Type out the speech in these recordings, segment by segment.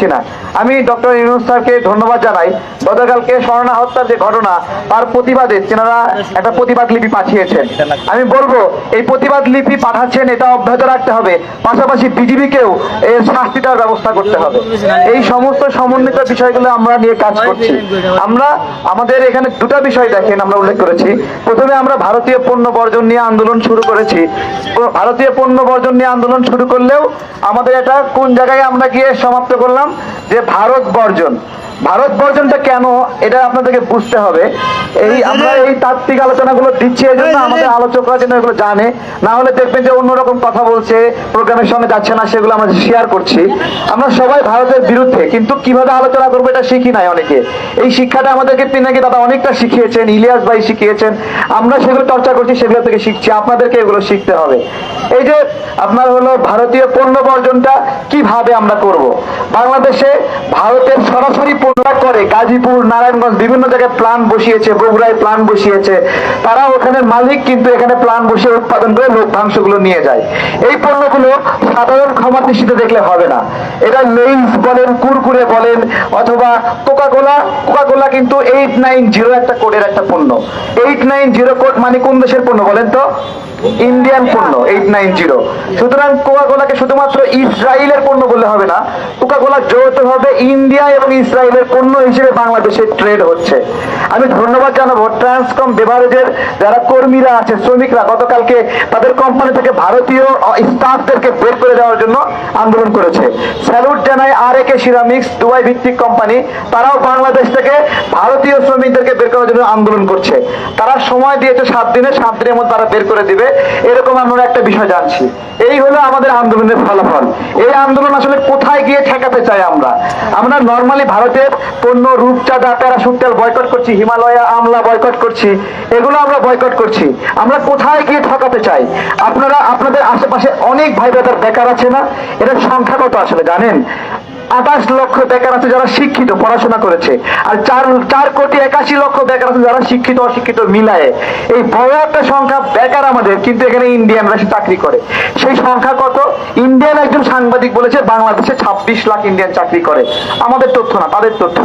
পাচ্ছি না। আমি ডক্টর ইউনুস স্যারকে ধন্যবাদ জানাই। গতকালকে স্বর্ণা হত্যার যে ঘটনা, তার প্রতিবাদে তেনারা একটা প্রতিবাদ লিপি পাঠিয়েছেন। আমি বলব, এই প্রতিবাদ লিপি পাঠাচ্ছেন, এটা অব্যাহত রাখতে হবে। পাশাপাশি বিজিবিকেও এর শাস্তি দেওয়ার ব্যবস্থা করতে হবে। এই সমস্ত সমন্বিত বিষয়গুলো আমরা নিয়ে কাজ করছি। আমরা, আমাদের এখানে দুটো বিষয় দেখেন আমরা উল্লেখ করেছি। প্রথমে আমরা ভারতীয় পণ্য বর্জন নিয়ে আন্দোলন শুরু করেছি। ভারতীয় পণ্য বর্জন নিয়ে আন্দোলন শুরু করলেও আমাদের এটা কোন জায়গায় আমরা গিয়ে সমাপ্ত করলাম? যে ভারত বর্জন। ভারত বর্জনটা কেন এটা আপনাদেরকে বুঝতে হবে। এই আমরা এই তাত্ত্বিক আলোচনাগুলো দিচ্ছি এই জন্য আমাদের আলোচকরা যেন এগুলো জানে। না হলে দেখবেন যে অন্যরকম কথা বলছে প্রোগ্রামের সঙ্গে যাচ্ছে না সেগুলো আমরা শেয়ার করছি। আমরা সবাই ভারতের বিরুদ্ধে কিন্তু কীভাবে আলোচনা করব এটা শিখি নাই অনেকে। এই শিক্ষাটা আমাদেরকে পিনাকি দাদা অনেকটা শিখিয়েছেন ইলিয়াস ভাই শিখিয়েছেন। আমরা সেগুলো চর্চা করছি সেগুলো থেকে শিখছি আপনাদেরকে এগুলো শিখতে হবে। এই যে আপনার হলো ভারতীয় পণ্য বর্জনটা কীভাবে আমরা করব? বাংলাদেশে ভারতের সরাসরি পণ্য করে গাজীপুর, নারায়ণগঞ্জ বিভিন্ন জায়গায় প্লান বসিয়েছে, বগুড়ায় প্লান বসিয়েছে। তারা ওখানে মালিক, কিন্তু এখানে প্লান বসিয়ে উৎপাদন করে লভ্যাংশগুলো নিয়ে যায়। এই পণ্যগুলো সাধারণ ক্ষমা দৃষ্টিতে দেখলে হবে না। এটা লেইস বলেন, কুরকুরে বলেন, অথবা কোকা কোলা কোকা কোলা কিন্তু এইট নাইন জিরো একটা কোডের একটা পণ্য। এইট নাইন জিরো কোড মানে কোন দেশের পণ্য বলেন তো? ইন্ডিয়ান পণ্য এইট নাইন জিরো সুতরাং কোকা কোলাকে শুধুমাত্র ইসরায়েলের পণ্য বললে হবে না কোকা কোলা যৌথভাবে ইন্ডিয়া এবং ইসরায়েলের পণ্য হিসেবে বাংলাদেশে ট্রেড হচ্ছে। আমি ধন্যবাদ জানাব ট্রান্সকম বেভারেজের যারা কর্মীরা আছে, শ্রমিকরা, গতকালকে তাদের কোম্পানি থেকে ভারতীয় স্টাফদেরকে বের করে দেওয়ার জন্য আন্দোলন করেছে। স্যালুট জানাই আর একে সিরামিক্স দুবাই ভিত্তিক কোম্পানি তারাও বাংলাদেশ থেকে ভারতীয় শ্রমিকদেরকে বের করার জন্য আন্দোলন করছে। তারা সময় দিয়েছে সাত দিনে, সাত দিনের মধ্যে তারা বের করে দিবে। এরকম আমরা একটা বিষয় জানছি। এই হলো আমাদের আন্দোলনের ফলাফল। এই আন্দোলন আসলে কোথায় গিয়ে ঠেকাতে চাই আমরা? আমরা নর্মালি ভারতের পণ্য রূপচাঁদা প্যারাশুট তেল বয়কট করছি, হিমালয়া আমলা বয়কট করছি, এগুলো আমরা বয়কট করছি। আমরা কোথায় গিয়ে ঠকাতে চাই? আপনারা, আপনাদের আশেপাশে অনেক ভাই বেকার আছে না? এটার সংখ্যা কত আসলে জানেন? আঠাশ লক্ষ বেকার আছে যারা শিক্ষিত, পড়াশোনা করেছে। আর চার চার কোটি একাশি লক্ষ বেকার আছে যারা শিক্ষিত, অশিক্ষিত, মিলায়ে। এই বড় একটা সংখ্যা বেকার আমাদের, কিন্তু এখানে ইন্ডিয়ানরা চাকরি করে। সেই সংখ্যা কত? ইন্ডিয়ান একজন সাংবাদিক বলেছে, বাংলাদেশে ছাব্বিশ লাখ ইন্ডিয়ান চাকরি করে। আমাদের তথ্য না, তাদের তথ্য।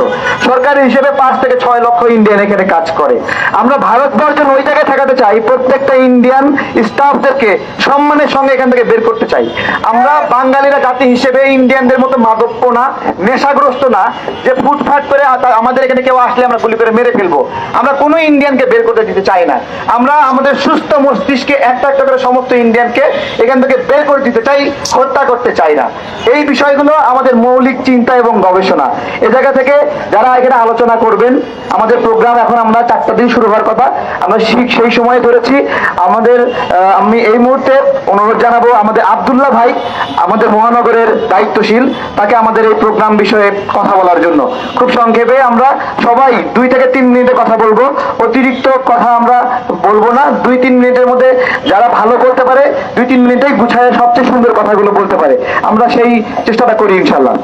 সরকারি হিসেবে পাঁচ থেকে ছয় লক্ষ ইন্ডিয়ান এখানে কাজ করে। আমরা ভারতবর্ষের ওই জায়গায় ঠেকাতে চাই, প্রত্যেকটা ইন্ডিয়ান স্টাফদেরকে সম্মানের সঙ্গে এখান থেকে বের করতে চাই। আমরা বাঙালিরা জাতি হিসেবে ইন্ডিয়ানদের মতো মাদক্য না, নেশাগ্রস্ত না, যে ফুটফাট করে আমাদের এখানে কেউ আসলে আমরা গুলি করে মেরে ফেলব। আমরা কোনো ইন্ডিয়ানকে বের করতে দিতে চাই না। আমরা আমাদের সুস্থ মস্তিষ্কে একটা একটা করে সমস্ত ইন্ডিয়ানকে এখান থেকে বের করে দিতে চাই, হত্যা করতে চাই না। এই বিষয়গুলো আমাদের মৌলিক চিন্তা এবং গবেষণা। এ জায়গা থেকে যারা এখানে আলোচনা করবেন, আমাদের প্রোগ্রাম এখন আমরা চারটা দিন শুরু হওয়ার কথা। আমরা সেই সময় ধরেছি। আমাদের আমি এই মুহূর্তে অনুরোধ জানাব আমাদের আব্দুল্লাহ ভাই, আমাদের মহানগরের দায়িত্বশীল, তাকে আমাদের এই প্রোগ্রাম বিষয়ে কথা বলার জন্য। খুব সংক্ষেপে আমরা সবাই দুই থেকে তিন মিনিটে কথা বলব। অতিরিক্ত কথা আমরা বলব না। দুই তিন মিনিটের মধ্যে যারা ভালো করতে পারে, দুই তিন মিনিটেই গুছায় সবচেয়ে সুন্দর কথাগুলো বলতে পারে। আমরা সেই চেষ্টাটা করি ইনশাল্লাহ